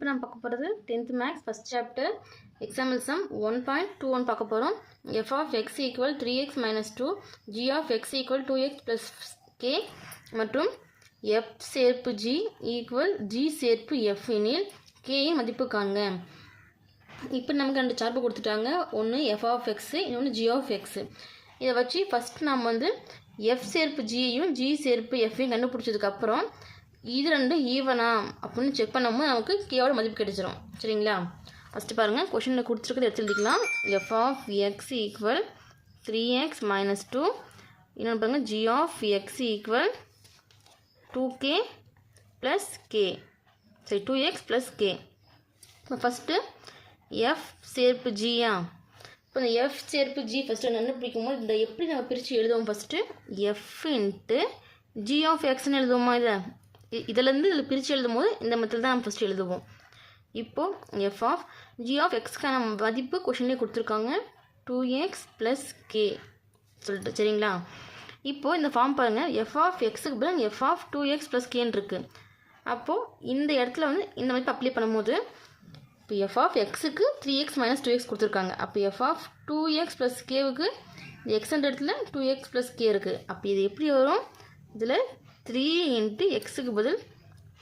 இப்போ நம்ம பார்க்க போகிறது tenth maths first chapter example sum one point two one பார்க்க போகிறோம் F of X equal three X minus two G of X equal two X plus K மற்றும் F சேர்ப்பு G equal G சேர்ப்பு F எனில் கேயின் மதிப்பு காண்க. இப்போ நமக்கு ரெண்டு சார்பு கொடுத்துட்டாங்க. ஒன்று எஃப் ஆஃப் எக்ஸு இன்னொன்று ஜி ஆஃப் எக்ஸு இதை வச்சு ஃபஸ்ட் நம்ம வந்து எஃப் சேர்ப்பு ஜியையும் ஜி சேர்ப்பு எஃப்ஐயும் கண்டுபிடிச்சதுக்கப்புறம் இது ரெண்டும் ஈவனா அப்படின்னு செக் பண்ணும்போது நமக்கு கேவோட மதிப்பு கிடைச்சிரும். சரிங்களா? ஃபஸ்ட்டு பாருங்கள் கொஷனில் கொடுத்துருக்கிறது எடுத்து எழுதிக்கலாம். F of X equal three X minus two இன்னொன்று பாருங்கள் G of X equal two K plus K சரி டூ எக்ஸ் ப்ளஸ் கே இப்போ ஃபஸ்ட்டு எஃப் சேர்ப்பு ஜியா இப்போ இந்த எஃப் சேர்ப்பு ஜி ஃபஸ்ட்டு கண்டுபிடிக்கும் போது இந்த எப்படி நம்ம பிரித்து எழுதுவோம் first F into G of எக்ஸ்னு எழுதுவோமா இதை? இதுலேருந்து இதில் பிரித்து எழுதும் போது இந்த மெத்தட் தான் நம்ம ஃபஸ்ட்டு எழுதுவோம் இப்போது எஃப் ஆஃப் ஜி ஆஃப் எக்ஸ்க்கான மதிப்பு கொஷின்லேயே கொடுத்துருக்காங்க. டூ எக்ஸ் ப்ளஸ் கே சொல்லிட்டு சரிங்களா? இப்போது இந்த ஃபார்ம் பாருங்கள் எஃப் ஆஃப் எக்ஸுக்கு பதில் F of two X plus கேன்னு இருக்குது அப்போது இந்த இடத்துல வந்து இந்த மதிப்பு அப்ளை பண்ணும்போது இப்போ எஃப் ஆஃப் எக்ஸுக்கு three X minus two X கொடுத்துருக்காங்க. அப்போ F of two X plus கேவுக்கு எக்ஸ்ன்ற இடத்துல டூ எக்ஸ் ப்ளஸ் கே இருக்குது அப்போ இது எப்படி வரும்? இதில் த்ரீ இன்ட்டு எக்ஸுக்கு பதில்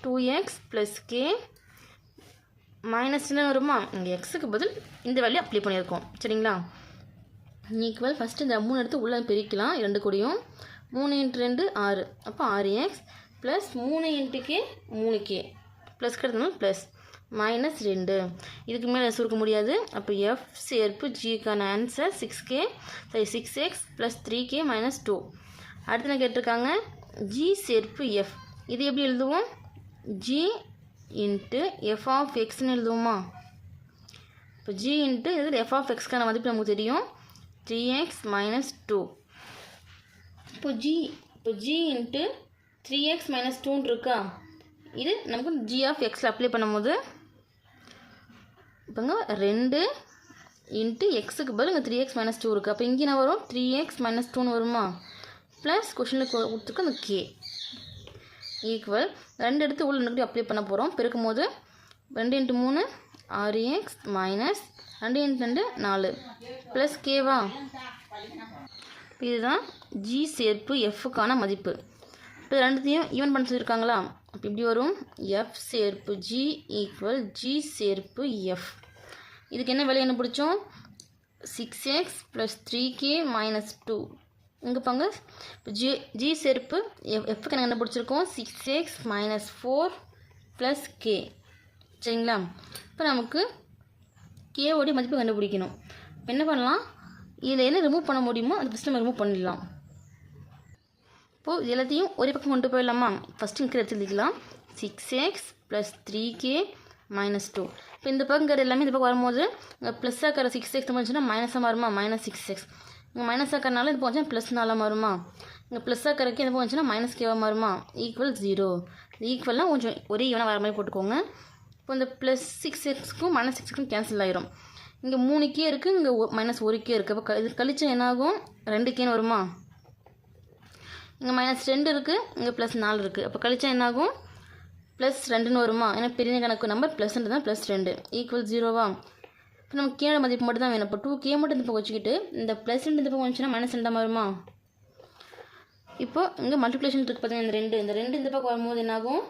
two X plus K minus வருமா? இங்கே எக்ஸுக்கு பதில் இந்த வேல்யூ அப்ளை பண்ணியிருக்கோம். சரிங்களா? ஈக்குவல் ஃபஸ்ட்டு இந்த மூணு எடுத்து உள்ளே பிரிக்கலாம். ரெண்டு கூடயும். மூணு இன்ட்டு ரெண்டு ஆறு. அப்போ ஆறு எக்ஸ் ப்ளஸ் மூணு இன்ட்டு கே மூணு கே ப்ளஸ் கிடைத்தனால ப்ளஸ் மைனஸ் ரெண்டு. இதுக்கு மேலே சுருக்க முடியாது. அப்போ எஃப் சேர்ப்பு ஜிக்கான ஆன்சர் சிக்ஸ் கே சரி six X plus three K minus two அடுத்து என்ன கேட்டிருக்காங்க? ஜி செருப்பு எஃப் இது எப்படி எழுதுவோம்? ஜி இன்ட்டு எஃப் ஆஃப் எக்ஸ்னு எழுதுவோமா? இப்போ ஜி இன்ட்டு இதில் எஃப் ஆஃப் எக்ஸ்க்கான மதிப்பு நமக்கு தெரியும். த்ரீ எக்ஸ் மைனஸ் டூ இப்போ ஜி இப்போ G into three X minus டூன்னு இருக்கா? இது நமக்கு ஜி ஆஃப் எக்ஸில் அப்ளை பண்ணும்போது இப்போங்க ரெண்டு இன்ட்டு எக்ஸுக்கு பதில் இங்கே த்ரீ எக்ஸ் மைனஸ் டூ இருக்குது அப்போ இங்கே என்ன வரும்? த்ரீ எக்ஸ் மைனஸ் டூன்னு வருமா? ப்ளஸ் கொஷினில் கொடுத்துருக்கு அந்த கே ஈக்குவல் ரெண்டு எடுத்து உள்ள ரெண்டு அப்ளை பண்ண போகிறோம் பெருக்கும் போது ரெண்டு இன்ட்டு மூணு ஆறு எக்ஸ் மைனஸ் ரெண்டு இன்ட்டு ரெண்டு நாலு. ப்ளஸ் கேவா இதுதான் ஜி சேர்ப்பு எஃப்க்கான மதிப்பு. இப்போ ரெண்டுத்தையும் ஈவன் பண்ண சொல்லியிருக்காங்களா? அப்போ இப்படி வரும். எஃப் சேர்ப்பு ஜி ஈக்குவல் ஜி சேர்ப்பு எஃப் இதுக்கு என்ன விலை என்ன பிடிச்சோம் six X plus three K minus two இங்கே பாங்க இப்போ ஜி ஜி செருப்பு எஃப் எஃப்க்கு எனக்கு என்ன பிடிச்சிருக்கோம் six X minus four plus K சரிங்களா? இப்போ நமக்கு கேவோடைய மதிப்பு கண்டுபிடிக்கணும். இப்போ என்ன பண்ணலாம்? இதில் என்ன ரிமூவ் பண்ண முடியுமோ அது ஃபஸ்ட்டு நம்ம ரிமூவ் பண்ணிடலாம். இப்போது எல்லாத்தையும் ஒரே பக்கம் கொண்டு போயிடலாமா? ஃபஸ்ட்டு இங்கே எடுத்துக்கலாம் எழுதிக்கலாம். Six X plus three K minus two இப்போ இந்த பக்கம் இருக்கிற எல்லாமே இந்த பக்கம் வரும்போது ப்ளஸ்ஸாக இருக்கிற சிக்ஸ் எக்ஸ் போச்சுன்னா மைனஸாக மாறுமா? மைனஸ் சிக்ஸ் எக்ஸ் இங்கே மைனஸ் ஆக்கிறனால இது போச்சுன்னா ப்ளஸ் நாலாக மாறுமா? இங்கே ப்ளஸ் ஆக்கிறக்கு எது போச்சுன்னா மைனஸ் கேவாக மாறுமா? ஈக்குவல் ஜீரோ ஈக்குவல்னால் கொஞ்சம் ஒரே ஈவனாக வர மாதிரி போட்டுக்கோங்க. இப்போ இந்த ப்ளஸ் சிக்ஸ் எக்ஸ்க்கும் மைனஸ் சிக்ஸ்க்கும் கேன்சல் ஆயிரும். இங்கே மூணு கே இருக்குது இங்கே மைனஸ் ஒரு கே இருக்குது அப்போ இது கழிச்சா என்னாகும்? ரெண்டு கேன்னு வருமா? இங்கே மைனஸ் ரெண்டு இருக்குது இங்கே ப்ளஸ் நாலு இருக்குது அப்போ கழிச்சா என்னாகும்? ப்ளஸ் ரெண்டுன்னு வருமா? ஏன்னா பெரிய கணக்கு நம்பர் ப்ளஸ்ன்றது தான் ப்ளஸ் ரெண்டு. ஈக்குவல் ஜீரோவா இப்போ நம்ம கீழே மதிப்பு மட்டும் தான் வேணும். இப்போ டூ கே மட்டும் இந்த பக்கம் வச்சுக்கிட்டு இந்த ப்ளஸ் ரெண்டு இந்த பக்கம் வந்துச்சுன்னா மைனஸ் ரெண்டாக வருமா? இப்போ இங்கே மல்டிப்ளேஷன் இருக்குது பார்த்தீங்கன்னா இந்த ரெண்டு. இந்த ரெண்டு இந்த பக்கம் வரும்போது என்னாகும்?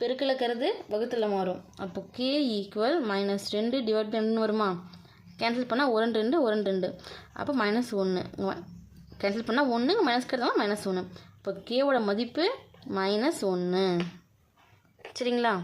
பெருக்கலக்கிறது இருக்கிறது வகுத்தில் மாறும். அப்போ கே ஈக்குவல் மைனஸ் ரெண்டு டிவைட் பை ரெண்டுன்னு வருமா? கேன்சல் பண்ணால் ஒரு ரெண்டு ஒரு ரெண்டு அப்போ மைனஸ் ஒன்று கேன்சல் பண்ணால் ஒன்று மைனஸ் கிடைத்தாலும் மைனஸ் ஒன்று இப்போ கேவோட மதிப்பு மைனஸ் ஒன்று சரிங்களா?